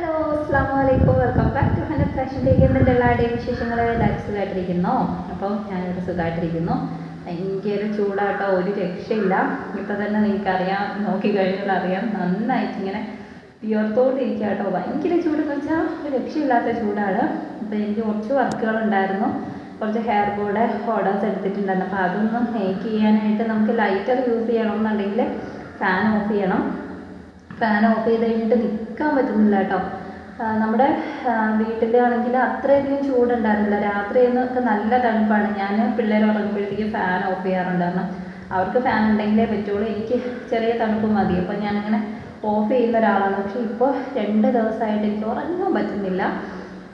Hello അസ്സാം വലൈക്കും welcome back to hundred ഫാഷനിലേക്ക് എന്തിന്റെ എല്ലാവരുടെയും വിശേഷങ്ങൾ എല്ലാവരും സുഖമായിട്ടിരിക്കുന്നു അപ്പം ഞാനിവിടെ സുഖമായിട്ടിരിക്കുന്നു ഭയങ്കര ചൂടാട്ടോ ഒരു രക്ഷയില്ല. ഇപ്പം തന്നെ നിങ്ങൾക്കറിയാം നോക്കിക്കഴിഞ്ഞാൽ അറിയാം. നന്നായിട്ട് ഇങ്ങനെ വിയർത്തോണ്ടിരിക്കുക കേട്ടോ ഭയങ്കര ചൂടെന്ന് വെച്ചാൽ ഒരു രക്ഷയില്ലാത്ത ചൂടാണ്. അപ്പോൾ എനിക്ക് കുറച്ച് വർക്കുകളുണ്ടായിരുന്നു. കുറച്ച് ഹെയർ ബോർഡ് ഓർഡേഴ്സ് എടുത്തിട്ടുണ്ടായിരുന്നു. അപ്പോൾ അതൊന്നും മേക്ക് ചെയ്യാനായിട്ട് നമുക്ക് ലൈറ്റർ യൂസ് ചെയ്യണമെന്നുണ്ടെങ്കിൽ ഫാൻ ഓഫ് ചെയ്യണം. ഫാൻ ഓഫ് ചെയ്ത് കഴിഞ്ഞിട്ട് നിൽക്കാൻ പറ്റുന്നില്ല കേട്ടോ. നമ്മുടെ വീട്ടിലാണെങ്കിൽ അത്രയധികം ചൂടുണ്ടായിരുന്നില്ല. രാത്രിയൊക്കെ നല്ല തണുപ്പാണ്. ഞാൻ പിള്ളേർ ഉറങ്ങുമ്പോഴത്തേക്ക് ഫാൻ ഓഫ് ചെയ്യാറുണ്ടായിരുന്നു അവർക്ക് ഫാൻ ഉണ്ടെങ്കിലേ പറ്റുള്ളൂ. എനിക്ക് ചെറിയ തണുപ്പ് മതി. അപ്പോൾ ഞാനിങ്ങനെ ഓഫ് ചെയ്യുന്ന ഒരാളാണ്. പക്ഷേ ഇപ്പോൾ രണ്ട് ദിവസമായിട്ട് എനിക്ക് ഉറങ്ങാൻ പറ്റുന്നില്ല.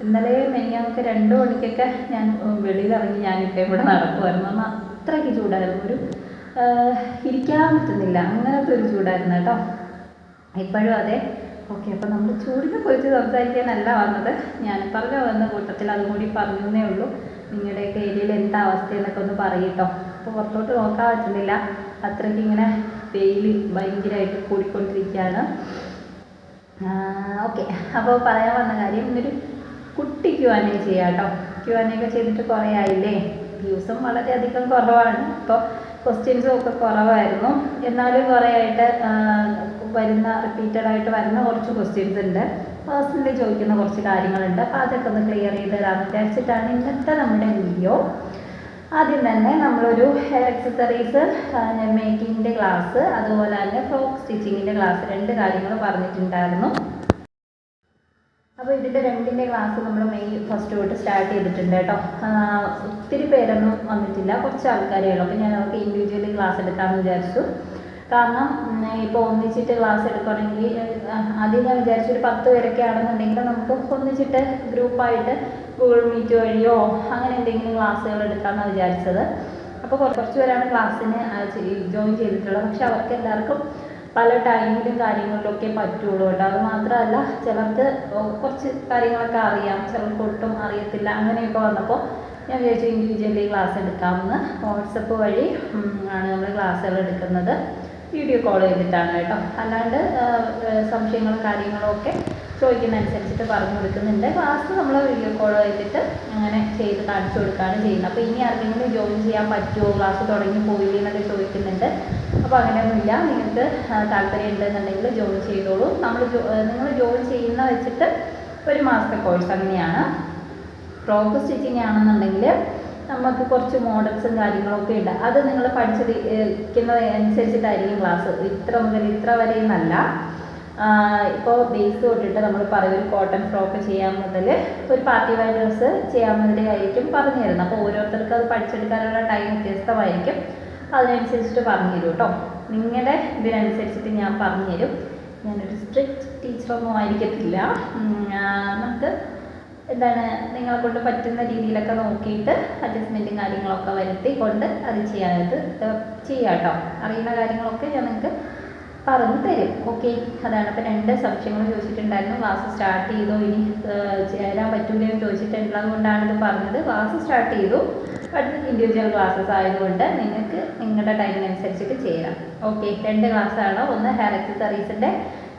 ഇന്നലെ മെനിയാമൊക്കെ രണ്ട് മണിക്കൊക്കെ ഞാൻ വെളിയിലിറങ്ങി ഞാനിപ്പോൾ ഇവിടെ നടക്കുമായിരുന്നു എന്നാൽ അത്രയ്ക്ക് ചൂടായിരുന്നു. ഒരു ഇരിക്കാൻ പറ്റുന്നില്ല. അങ്ങനത്തെ ഒരു ചൂടായിരുന്നു കേട്ടോ. ഇപ്പോഴും അതെ ഓക്കെ അപ്പോൾ നമ്മൾ ചൂടിനെ കുറിച്ച് സംസാരിക്കാനല്ല വന്നത്. ഞാൻ പറഞ്ഞു വന്ന കൂട്ടത്തിൽ അതും കൂടി പറഞ്ഞേ ഉള്ളൂ. നിങ്ങളുടെയൊക്കെ ഏരിയയിൽ എന്താ അവസ്ഥ എന്നൊക്കെ ഒന്ന് പറയട്ടോ. അപ്പോൾ പുറത്തോട്ട് നോക്കാൻ പറ്റുന്നില്ല. അത്രയ്ക്ക് ഇങ്ങനെ വെയിൽ ഭയങ്കരമായിട്ട് കൂടിക്കൊണ്ടിരിക്കുകയാണ്. ഓക്കെ അപ്പോൾ പറയാൻ വന്ന കാര്യം ഇന്നൊരു കുട്ടി ക്യു ആൻ എ ചെയ്യാം കേട്ടോ ക്യു ആൻ എ ചെയ്തിട്ട് കുറേ ആയില്ലേ? വ്യൂസും വളരെയധികം കുറവാണ്. ഇപ്പോൾ ക്വസ്റ്റ്യൻസും ഒക്കെ കുറവായിരുന്നു. എന്നാലും കുറേ ആയിട്ട് വരുന്ന റിപ്പീറ്റഡ് ആയിട്ട് വരുന്ന കുറച്ച് ക്വസ്റ്റ്യൻസ് ഉണ്ട്. പേഴ്സണലി ചോദിക്കുന്ന കുറച്ച് കാര്യങ്ങളുണ്ട്. അപ്പോൾ അതൊക്കെ ഒന്ന് ക്ലിയർ ചെയ്ത് തരാമെന്ന് വിചാരിച്ചിട്ടാണ് ഇന്നത്തെ നമ്മുടെ വീഡിയോ ആദ്യം തന്നെ നമ്മളൊരു ഹെയർ എക്സസറീസ് മേക്കിങ്ങിന്റെ ക്ലാസ് അതുപോലെ തന്നെ ഫ്രോക്ക് സ്റ്റിച്ചിങ്ങിന്റെ ക്ലാസ് രണ്ട് കാര്യങ്ങൾ പറഞ്ഞിട്ടുണ്ടായിരുന്നു. അപ്പോൾ ഇതിന്റെ രണ്ടിന്റെ ക്ലാസ് നമ്മൾ മെയ് ഫസ്റ്റ് തൊട്ട് സ്റ്റാർട്ട് ചെയ്തിട്ടുണ്ട് കേട്ടോ. ഒത്തിരി പേരൊന്നും വന്നിട്ടില്ല. കുറച്ച് ആൾക്കാരേ ഉള്ളൂ അപ്പോൾ ഞാൻ അവർക്ക് ഇൻഡിവിജ്വലി ക്ലാസ് എടുക്കാമെന്ന് വിചാരിച്ചു. കാരണം ഇപ്പോൾ ഒന്നിച്ചിട്ട് ക്ലാസ് എടുക്കുകയാണെങ്കിൽ ആദ്യം ഞാൻ വിചാരിച്ചു ഒരു പത്ത് പേരൊക്കെ ആണെന്നുണ്ടെങ്കിൽ നമുക്ക് ഒന്നിച്ചിട്ട് ഗ്രൂപ്പായിട്ട് ഗൂഗിൾ മീറ്റ് വഴിയോ അങ്ങനെ എന്തെങ്കിലും ക്ലാസ്സുകൾ എടുക്കാമെന്നാണ് വിചാരിച്ചത്. അപ്പോൾ കുറച്ച് പേരാണ് ക്ലാസ്സിന് ജോയിൻ ചെയ്തിട്ടുള്ളത്. പക്ഷെ അവർക്ക് എല്ലാവർക്കും പല ടൈമിലും കാര്യങ്ങളിലൊക്കെ പറ്റുള്ളൂ കേട്ടോ. അത് മാത്രമല്ല ചിലർക്ക് കുറച്ച് കാര്യങ്ങളൊക്കെ അറിയാം. ചിലർക്ക് ഒട്ടും അറിയത്തില്ല. അങ്ങനെയൊക്കെ വന്നപ്പോൾ ഞാൻ വിചാരിച്ചു ഇൻഡിവിജ്വലി ക്ലാസ് എടുക്കാമെന്ന്. വാട്സപ്പ് വഴി ആണ് നമ്മൾ ക്ലാസ്സുകൾ എടുക്കുന്നത്. വീഡിയോ കോൾ ചെയ്തിട്ടാണ് കേട്ടോ. അല്ലാണ്ട് സംശയങ്ങളും കാര്യങ്ങളും ഒക്കെ ചോദിക്കുന്നതനുസരിച്ചിട്ട് പറഞ്ഞു കൊടുക്കുന്നുണ്ട്. ക്ലാസ് നമ്മൾ വീഡിയോ കോൾ ചെയ്തിട്ട് അങ്ങനെ ചെയ്ത് കാണിച്ചു കൊടുക്കുകയാണ് ചെയ്യുന്നത്. അപ്പോൾ ഇനി ആർക്കെങ്കിലും ജോയിൻ ചെയ്യാൻ പറ്റുമോ ക്ലാസ് തുടങ്ങി പോയി എന്നൊക്കെ ചോദിക്കുന്നുണ്ട്. അപ്പോൾ അങ്ങനെയൊന്നുമില്ല. നിങ്ങൾക്ക് താല്പര്യം ഉണ്ടെന്നുണ്ടെങ്കിൽ ജോയിൻ ചെയ്തോളൂ. നമ്മൾ നിങ്ങൾ ജോയിൻ ചെയ്യുന്ന വെച്ചിട്ട് ഒരു മാസത്തെ കോഴ്സ് അങ്ങനെയാണ്. ഫ്രോക്ക് സ്റ്റിച്ചിങ് ആണെന്നുണ്ടെങ്കിൽ നമുക്ക് കുറച്ച് മോഡൽസും കാര്യങ്ങളൊക്കെ ഉണ്ട് അത് നിങ്ങൾ പഠിച്ചിരിക്കുന്നത് അനുസരിച്ചിട്ടായിരിക്കും ക്ലാസ് ഇത്ര മുതൽ ഇത്ര വരെ ഇപ്പോൾ ബേസ് തൊട്ടിട്ട് നമ്മൾ പറയും കോട്ടൺ ഫ്രോക്ക് ചെയ്യാൻ മുതൽ ഒരു പാർട്ടി വെയർ ഡ്രസ്സ് ചെയ്യാവുന്നതിലായിരിക്കും പറഞ്ഞു തരുന്നത്. അപ്പോൾ ഓരോരുത്തർക്കും അത് പഠിച്ചെടുക്കാനുള്ള ടൈം വ്യത്യസ്തമായിരിക്കും. അതിനനുസരിച്ചിട്ട് പറഞ്ഞു തരും കേട്ടോ നിങ്ങളുടെ ഇതിനനുസരിച്ചിട്ട് ഞാൻ പറഞ്ഞു തരും. ഞാനൊരു സ്ട്രിക്റ്റ് ടീച്ചറൊന്നും ആയിരിക്കത്തില്ല. നമുക്ക് എന്താണ് നിങ്ങളെ കൊണ്ട് പറ്റുന്ന രീതിയിലൊക്കെ നോക്കിയിട്ട് അഡ്ജസ്റ്റ്മെന്റും കാര്യങ്ങളൊക്കെ വരുത്തി കൊണ്ട് അത് ചെയ്യാനായിട്ട് ചെയ്യാം കേട്ടോ അറിയുന്ന കാര്യങ്ങളൊക്കെ ഞാൻ നിങ്ങൾക്ക് പറഞ്ഞു തരും. ഓക്കെ അതാണ് അപ്പോൾ രണ്ട് സംശയങ്ങൾ ചോദിച്ചിട്ടുണ്ടായിരുന്നു. ക്ലാസ് സ്റ്റാർട്ട് ചെയ്തോ ഇനി ചേരാൻ പറ്റൂലേ എന്ന് ചോദിച്ചിട്ടുള്ളത് കൊണ്ടാണ് ഇത് പറഞ്ഞത്. ക്ലാസ് സ്റ്റാർട്ട് ചെയ്തു. ബട്ട് ഇൻഡിവിജ്വൽ ക്ലാസ്സസ് ആയതുകൊണ്ട് നിങ്ങൾക്ക് നിങ്ങളുടെ ടൈമിനനുസരിച്ചിട്ട് ചെയ്യാം ഓക്കെ രണ്ട് ക്ലാസ്സാണ് ഒന്ന് ഹെയർ എക്സസറീസിന്റെ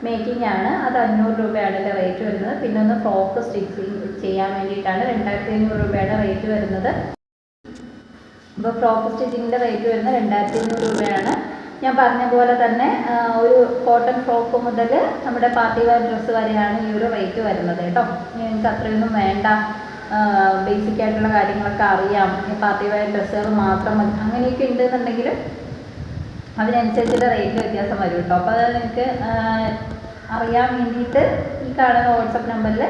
മേക്കിംഗ് ആണ് അത് അഞ്ഞൂറ് രൂപയാണ് എന്റെ റേറ്റ് വരുന്നത്. പിന്നെ ഒന്ന് ഫ്രോക്ക് സ്റ്റിച്ചിങ് ചെയ്യാൻ വേണ്ടിയിട്ടാണ് രണ്ടായിരത്തി അഞ്ഞൂറ് രൂപയാണ് റേറ്റ് വരുന്നത്. ഇപ്പോൾ ഫ്രോക്ക് സ്റ്റിച്ചിങ്ങിന്റെ റേറ്റ് വരുന്നത് രണ്ടായിരത്തി അഞ്ഞൂറ് രൂപയാണ്. ഞാൻ പറഞ്ഞ പോലെ തന്നെ ഒരു കോട്ടൺ ഫ്രോക്ക് മുതൽ നമ്മുടെ പാർട്ടി വെയർ ഡ്രസ്സ് വരെയാണ് ഈ ഒരു റേറ്റ് വരുന്നത് കേട്ടോ. നിങ്ങൾക്ക് അത്രയൊന്നും വേണ്ട. ബേസിക് ആയിട്ടുള്ള കാര്യങ്ങളൊക്കെ അറിയാം. പാർട്ടി വെയർ ഡ്രസ്സുകൾ മാത്രം മതി. അങ്ങനെയൊക്കെ ഉണ്ടെന്നുണ്ടെങ്കിൽ അതിനനുസരിച്ചിട്ട് റേറ്റ് വ്യത്യാസം വരും കേട്ടോ അപ്പോൾ അത് നിങ്ങൾക്ക് അറിയാൻ വേണ്ടിയിട്ട് ഈ കാണുന്ന വാട്സപ്പ് നമ്പറിൽ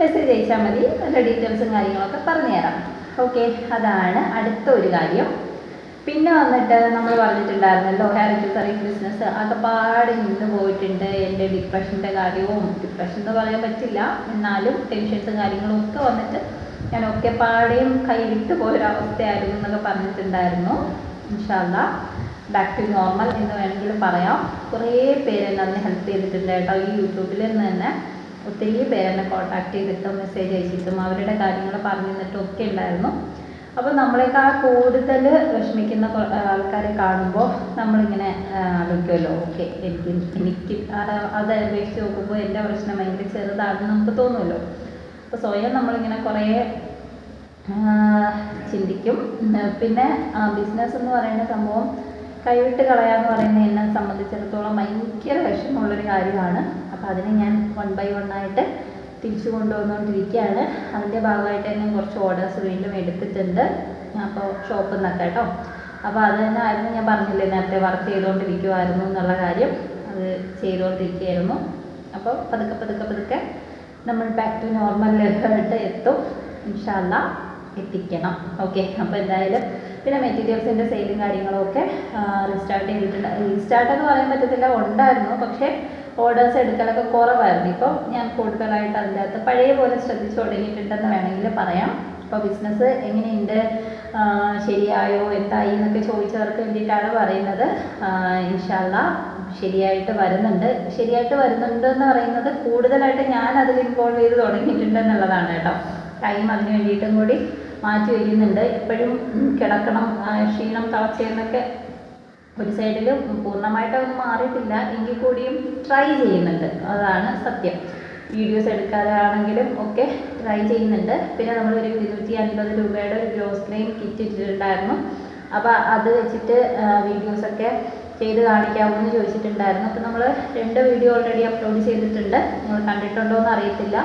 മെസ്സേജ് അയച്ചാൽ മതി. അതിന്റെ ഡീറ്റെയിൽസും കാര്യങ്ങളൊക്കെ പറഞ്ഞു തരാം. ഓക്കെ അതാണ് അടുത്ത ഒരു കാര്യം. പിന്നെ വന്നിട്ട് നമ്മൾ പറഞ്ഞിട്ടുണ്ടായിരുന്നല്ലോ ഹെയർ അക്സസറീസ് ബിസിനസ് അകപ്പാട് നിന്ന് പോയിട്ടുണ്ട്. എന്റെ ഡിപ്രഷന്റെ കാര്യവും ഡിപ്രഷൻ എന്ന് പറയാൻ പറ്റില്ല. എന്നാലും ടെൻഷൻസും കാര്യങ്ങളും ഒക്കെ വന്നിട്ട് ഞാൻ ഒക്കെ പാടെയും കൈവിട്ട് പോയൊരവസ്ഥയായിരുന്നു എന്നൊക്കെ പറഞ്ഞിട്ടുണ്ടായിരുന്നു. ഇൻഷാല്ല ബാക്ക് ടു നോർമൽ എന്ന് വേണമെങ്കിൽ പറയാം. കുറേ പേര് എന്നെ ഹെൽപ്പ് ചെയ്തിട്ടുണ്ട് കേട്ടോ. ഈ യൂട്യൂബിൽ നിന്ന് തന്നെ ഒത്തിരി പേരെന്നെ കോൺടാക്ട് ചെയ്തിട്ടും മെസ്സേജ് അയച്ചിട്ടും അവരുടെ കാര്യങ്ങൾ പറഞ്ഞു തന്നിട്ടും ഒക്കെ ഉണ്ടായിരുന്നു. അപ്പോൾ നമ്മളെക്കാൾ കൂടുതൽ വിഷമിക്കുന്ന ആൾക്കാരെ കാണുമ്പോൾ നമ്മളിങ്ങനെ ആലോചിക്കുമല്ലോ ഓക്കെ എനിക്ക് എനിക്ക് അത് അപേക്ഷിച്ച് നോക്കുമ്പോൾ എന്റെ പ്രശ്നം ഭയങ്കര ചെറുതാണെന്ന് നമുക്ക് തോന്നുമല്ലോ അപ്പോൾ സ്വയം നമ്മളിങ്ങനെ കുറേ ചിന്തിക്കും. പിന്നെ ബിസിനസ് എന്ന് പറയുന്ന സംഭവം കൈവിട്ട് കളയാന്ന് പറയുന്നത് എന്നെ സംബന്ധിച്ചിടത്തോളം ഭയങ്കര വിഷമമുള്ളൊരു കാര്യമാണ്. അപ്പോൾ അതിനെ ഞാൻ വൺ ബൈ വൺ ആയിട്ട് തിരിച്ചു കൊണ്ടുവന്നുകൊണ്ടിരിക്കുകയാണ് അതിന്റെ ഭാഗമായിട്ട് തന്നെ കുറച്ച് ഓർഡേഴ്സ് വീണ്ടും എടുത്തിട്ടുണ്ട്. അപ്പോൾ ഷോപ്പിൽ നിന്നൊക്കെ കേട്ടോ. അപ്പോൾ അത് തന്നെ ആയിരുന്നു ഞാൻ പറഞ്ഞില്ലേ നേരത്തെ വർക്ക് ചെയ്തുകൊണ്ടിരിക്കുമായിരുന്നു എന്നുള്ള കാര്യം. അത് ചെയ്തുകൊണ്ടിരിക്കുകയായിരുന്നു അപ്പോൾ പതുക്കെ പതുക്കെ പതുക്കെ നമ്മൾ ബാക്ക് ടു നോർമൽ ലെവലായിട്ട് എത്തും. ഇൻഷാല്ല എത്തിക്കണം. ഓക്കെ അപ്പോൾ എന്തായാലും പിന്നെ മെറ്റീരിയൽസിന്റെ സെയിലും കാര്യങ്ങളും ഒക്കെ റീസ്റ്റാർട്ട് ചെയ്തിട്ടുണ്ട്. റീസ്റ്റാർട്ട് എന്ന് പറയാൻ പറ്റത്തില്ല ഉണ്ടായിരുന്നു. പക്ഷേ ഓർഡേഴ്സ് എടുക്കലൊക്കെ കുറവായിരുന്നു. ഇപ്പോൾ ഞാൻ കൂടുതലായിട്ട് അതിന്റെ അകത്ത് പഴയ പോലെ ശ്രദ്ധിച്ചു തുടങ്ങിയിട്ടുണ്ടെന്ന് വേണമെങ്കിൽ പറയാം. ഇപ്പോൾ ബിസിനസ് എങ്ങനെയുണ്ട്? ശരിയായോ? എന്തായി എന്നൊക്കെ ചോദിച്ചവർക്ക് വേണ്ടിയിട്ടാണ് പറയുന്നത്. ഇൻഷാല്ല ശരിയായിട്ട് വരുന്നുണ്ട്. ശരിയായിട്ട് വരുന്നുണ്ട് എന്ന് പറയുന്നത് കൂടുതലായിട്ട് ഞാൻ അതിൽ ഇൻവോൾവ് ചെയ്ത് തുടങ്ങിയിട്ടുണ്ട് എന്നുള്ളതാണ് കേട്ടോ. ടൈം അതിന് വേണ്ടിയിട്ടും കൂടി മാറ്റി വയ്ക്കുന്നുണ്ട്. ഇപ്പോഴും കിടക്കണം ക്ഷീണം തളർച്ചയെന്നൊക്കെ ഒരു സൈഡിൽ പൂർണമായിട്ട് അത് മാറിയിട്ടില്ല. എങ്കിൽ കൂടിയും ട്രൈ ചെയ്യുന്നുണ്ട്. അതാണ് സത്യം. വീഡിയോസ് എടുക്കാതെ ആണെങ്കിലും ഒക്കെ ട്രൈ ചെയ്യുന്നുണ്ട്. പിന്നെ നമ്മളൊരു ഇരുന്നൂറ്റി അൻപത് രൂപയുടെ ഒരു ഗ്രോസ് ക്രീം കിറ്റ് ഇട്ടിട്ടുണ്ടായിരുന്നു. അപ്പോൾ അത് വെച്ചിട്ട് വീഡിയോസൊക്കെ ചെയ്ത് കാണിക്കാമെന്ന് ചോദിച്ചിട്ടുണ്ടായിരുന്നു. അപ്പോൾ നമ്മൾ രണ്ട് വീഡിയോ ഓൾറെഡി അപ്ലോഡ് ചെയ്തിട്ടുണ്ട്. നിങ്ങൾ കണ്ടിട്ടുണ്ടോ എന്ന് അറിയത്തില്ല.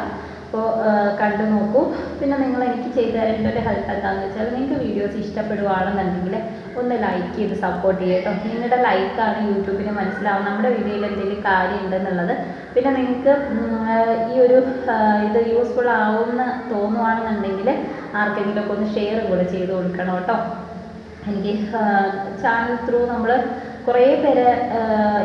അപ്പോൾ കണ്ടു നോക്കൂ. പിന്നെ നിങ്ങൾ എനിക്ക് ചെയ്തു തരേണ്ട ഒരു ഹെൽപ്പ് എന്താണെന്ന് വെച്ചാൽ നിങ്ങൾക്ക് വീഡിയോസ് ഇഷ്ടപ്പെടുവാണെന്നുണ്ടെങ്കിൽ ഒന്ന് ലൈക്ക് ചെയ്ത് സപ്പോർട്ട് ചെയ്യുക കേട്ടോ. നിങ്ങളുടെ ലൈക്കാണ് യൂട്യൂബിന് മനസ്സിലാവും നമ്മുടെ വീഡിയോയിൽ എന്തെങ്കിലും കാര്യം ഉണ്ടെന്നുള്ളത് പിന്നെ നിങ്ങൾക്ക് ഈ ഒരു ഇത് യൂസ്ഫുൾ ആവുമെന്ന് തോന്നുവാണെന്നുണ്ടെങ്കിൽ ആർക്കെങ്കിലുമൊക്കെ ഒന്ന് ഷെയർ കൂടെ ചെയ്ത് കൊടുക്കണം കേട്ടോ. എനിക്ക് ചാനൽ ത്രൂ നമ്മൾ കുറേ പേര്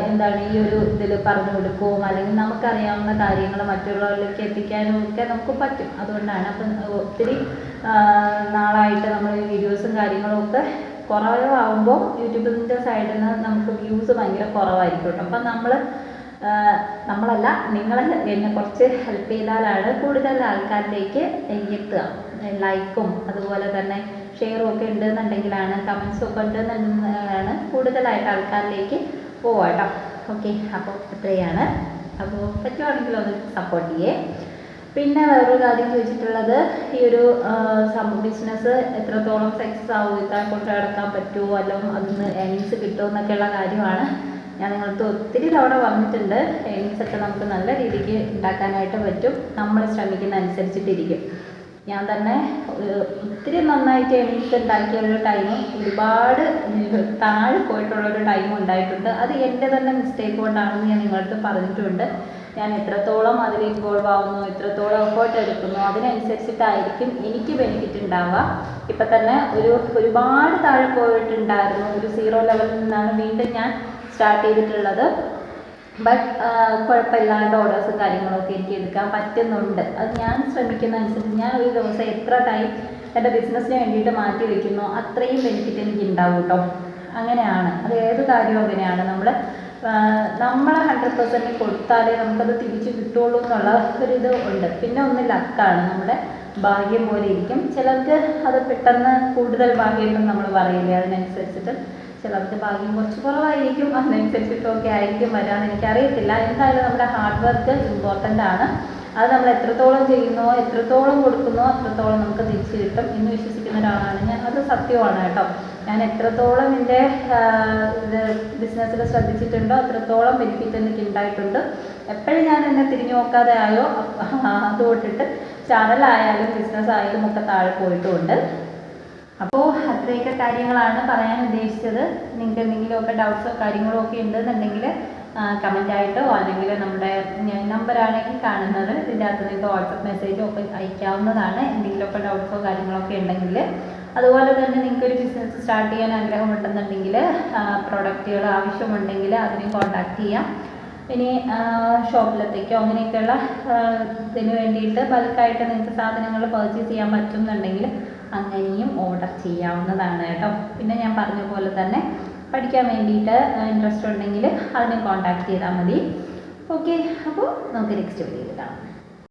എന്താണ് ഈ ഒരു ഇതിൽ പറഞ്ഞു കൊടുക്കും അല്ലെങ്കിൽ നമുക്കറിയാവുന്ന കാര്യങ്ങൾ മറ്റുള്ളവരിലേക്ക് എത്തിക്കാനും ഒക്കെ നമുക്ക് പറ്റും. അതുകൊണ്ടാണ് അപ്പം ഒത്തിരി നാളായിട്ട് നമ്മൾ വീഡിയോസും കാര്യങ്ങളും ഒക്കെ കുറവാകുമ്പോൾ യൂട്യൂബിന്റെ സൈഡിൽ നിന്ന് നമുക്ക് വ്യൂസ് ഭയങ്കര കുറവായിരിക്കും കേട്ടോ. അപ്പം നമ്മൾ നമ്മളല്ല നിങ്ങൾ എന്നെ കുറച്ച് ഹെൽപ്പ് ചെയ്താലാണ് കൂടുതൽ ആൾക്കാരിലേക്ക് എത്തുക ലൈക്കും അതുപോലെ തന്നെ ഷെയറും ഒക്കെ ഉണ്ട് ഉണ്ടെന്നുണ്ടെങ്കിലാണ് കമൻസും ഒക്കെ ഉണ്ടെന്നുണ്ടെങ്കിലാണ് കൂടുതലായിട്ട് ആൾക്കാരിലേക്ക് പോവാട്ടോ ഓക്കെ അപ്പോൾ ഇത്രയാണ്. അപ്പോൾ പറ്റുവാണെങ്കിൽ ഒന്ന് സപ്പോർട്ട് ചെയ്യേ. പിന്നെ വേറൊരു കാര്യം ചോദിച്ചിട്ടുള്ളത് ഈ ഒരു ബിസിനസ് എത്രത്തോളം സക്സസ് ആവും ഇത്ര കൊണ്ട് നടക്കാൻ പറ്റുമോ അല്ലെങ്കിൽ അതിന് ഏണിങ്സ് കിട്ടുമോ എന്നൊക്കെയുള്ള കാര്യമാണ് ഞാൻ നിങ്ങൾക്ക് ഒത്തിരി തവണ പറഞ്ഞിട്ടുണ്ട്. ഏണിങ്സ് ഒക്കെ നമുക്ക് നല്ല രീതിക്ക് ഉണ്ടാക്കാനായിട്ട് പറ്റും. നമ്മൾ ശ്രമിക്കുന്ന അനുസരിച്ചിട്ടിരിക്കും ഞാൻ തന്നെ ഒത്തിരി നന്നായിട്ട് എണീറ്റ് ഉണ്ടാക്കിയ ഒരു ടൈം ഒരുപാട് താഴെ പോയിട്ടുള്ള ഒരു ടൈം ഉണ്ടായിട്ടുണ്ട്. അത് എന്റെ തന്നെ മിസ്റ്റേക്ക് കൊണ്ടാണെന്ന് ഞാൻ നിങ്ങളടുത്ത് പറഞ്ഞിട്ടുണ്ട്. ഞാൻ എത്രത്തോളം അതിൽ ഇൻവോൾവ് ആവുന്നു എത്രത്തോളം എഫേർട്ട് എടുക്കുന്നു അതിനനുസരിച്ചിട്ടായിരിക്കും എനിക്ക് ബെനിഫിറ്റ് ഉണ്ടാവുക. ഇപ്പം തന്നെ ഒരു ഒരുപാട് താഴെ പോയിട്ടുണ്ടായിരുന്നു. ഒരു സീറോ ലെവലിൽ നിന്നാണ് വീണ്ടും ഞാൻ സ്റ്റാർട്ട് ചെയ്തിട്ടുള്ളത്. ബട്ട് കുഴപ്പമില്ലാണ്ട് ഓർഡേഴ്സും കാര്യങ്ങളൊക്കെ എനിക്ക് എടുക്കാൻ പറ്റുന്നുണ്ട്. അത് ഞാൻ ശ്രമിക്കുന്ന അനുസരിച്ച് ഞാൻ ഒരു ദിവസം എത്ര ടൈം എന്റെ ബിസിനസ്സിന് വേണ്ടിയിട്ട് മാറ്റി വയ്ക്കുന്നു അത്രയും ബെനിഫിറ്റ് എനിക്ക് ഉണ്ടാവും കേട്ടോ അങ്ങനെയാണ്. അത് ഏത് കാര്യവും അങ്ങനെയാണ്. നമ്മൾ നമ്മളെ ഹൺഡ്രഡ് പെർസെന്റ് കൊടുത്താലേ നമുക്കത് തിരിച്ച് കിട്ടുള്ളൂ എന്നുള്ള ഒരിത് ഉണ്ട്. പിന്നെ ഒന്ന് ലക്കാണ് നമ്മുടെ ഭാഗ്യം പോലെ ഇരിക്കും. ചിലർക്ക് അത് പെട്ടെന്ന് കൂടുതൽ ഭാഗ്യം എന്ന് നമ്മൾ പറയില്ലേ? അതിനനുസരിച്ചിട്ട് ചിലർക്ക് ഭാഗ്യം കുറച്ച് കുറവായിരിക്കും. അതിനനുസരിച്ചിട്ടൊക്കെ ആയിരിക്കും വരാമെന്ന് എനിക്കറിയത്തില്ല. എന്തായാലും നമ്മുടെ ഹാർഡ് വർക്ക് ഇമ്പോർട്ടന്റ് ആണ്. അത് നമ്മൾ എത്രത്തോളം ചെയ്യുന്നോ എത്രത്തോളം കൊടുക്കുന്നോ അത്രത്തോളം നമുക്ക് തിരിച്ചു കിട്ടും എന്ന് വിശ്വസിക്കുന്ന ഒരാളാണ് ഞാൻ. അത് സത്യമാണ് കേട്ടോ. ഞാൻ എത്രത്തോളം എന്റെ ബിസിനസ്സിൽ ശ്രദ്ധിച്ചിട്ടുണ്ടോ അത്രത്തോളം ബെനിഫിറ്റ് എനിക്ക് ഉണ്ടായിട്ടുണ്ട്. എപ്പോഴും ഞാൻ എന്നെ തിരിഞ്ഞു നോക്കാതെ ആയോ അത് തൊട്ടിട്ട് ചാനലായാലും ബിസിനസ് ആയാലും ഒക്കെ താഴെ പോയിട്ടുമുണ്ട് അപ്പോൾ അത്രയൊക്കെ കാര്യങ്ങളാണ് പറയാൻ ഉദ്ദേശിച്ചത്. നിങ്ങൾക്ക് എന്തെങ്കിലുമൊക്കെ ഡൗട്ട്സോ കാര്യങ്ങളോ ഒക്കെ ഉണ്ടെന്നുണ്ടെങ്കിൽ കമന്റ് ആയിട്ടോ അല്ലെങ്കിൽ നമ്മുടെ നമ്പറാണെങ്കിൽ കാണുന്നത്. ഇതിന്റെ അകത്ത് നിങ്ങൾക്ക് വാട്സപ്പ് മെസ്സേജോ ഒക്കെ അയക്കാവുന്നതാണ്. എന്തെങ്കിലുമൊക്കെ ഡൗട്ട്സോ കാര്യങ്ങളൊക്കെ ഉണ്ടെങ്കിൽ. അതുപോലെ തന്നെ നിങ്ങൾക്ക് ഒരു ബിസിനസ് സ്റ്റാർട്ട് ചെയ്യാൻ ആഗ്രഹമുണ്ടെന്നുണ്ടെങ്കിൽ പ്രൊഡക്റ്റുകൾ ആവശ്യമുണ്ടെങ്കിൽ അതിനെ കോൺടാക്റ്റ് ചെയ്യാം. ഇനി ഷോപ്പിലത്തേക്കോ അങ്ങനെയൊക്കെയുള്ള ഇതിന് വേണ്ടിയിട്ട് ബൾക്കായിട്ട് നിങ്ങൾക്ക് സാധനങ്ങൾ പർച്ചേസ് ചെയ്യാൻ പറ്റുന്നുണ്ടെങ്കിൽ അങ്ങനെയും ഓർഡർ ചെയ്യാവുന്നതാണ് കേട്ടോ. പിന്നെ ഞാൻ പറഞ്ഞ പോലെ തന്നെ പഠിക്കാൻ വേണ്ടിയിട്ട് ഇൻട്രസ്റ്റ് ഉണ്ടെങ്കിൽ അതിനെ കോൺടാക്ട് ചെയ്താൽ മതി. ഓക്കെ അപ്പോൾ നമുക്ക് നെക്സ്റ്റ് വീഡിയോയിൽ കാണാം.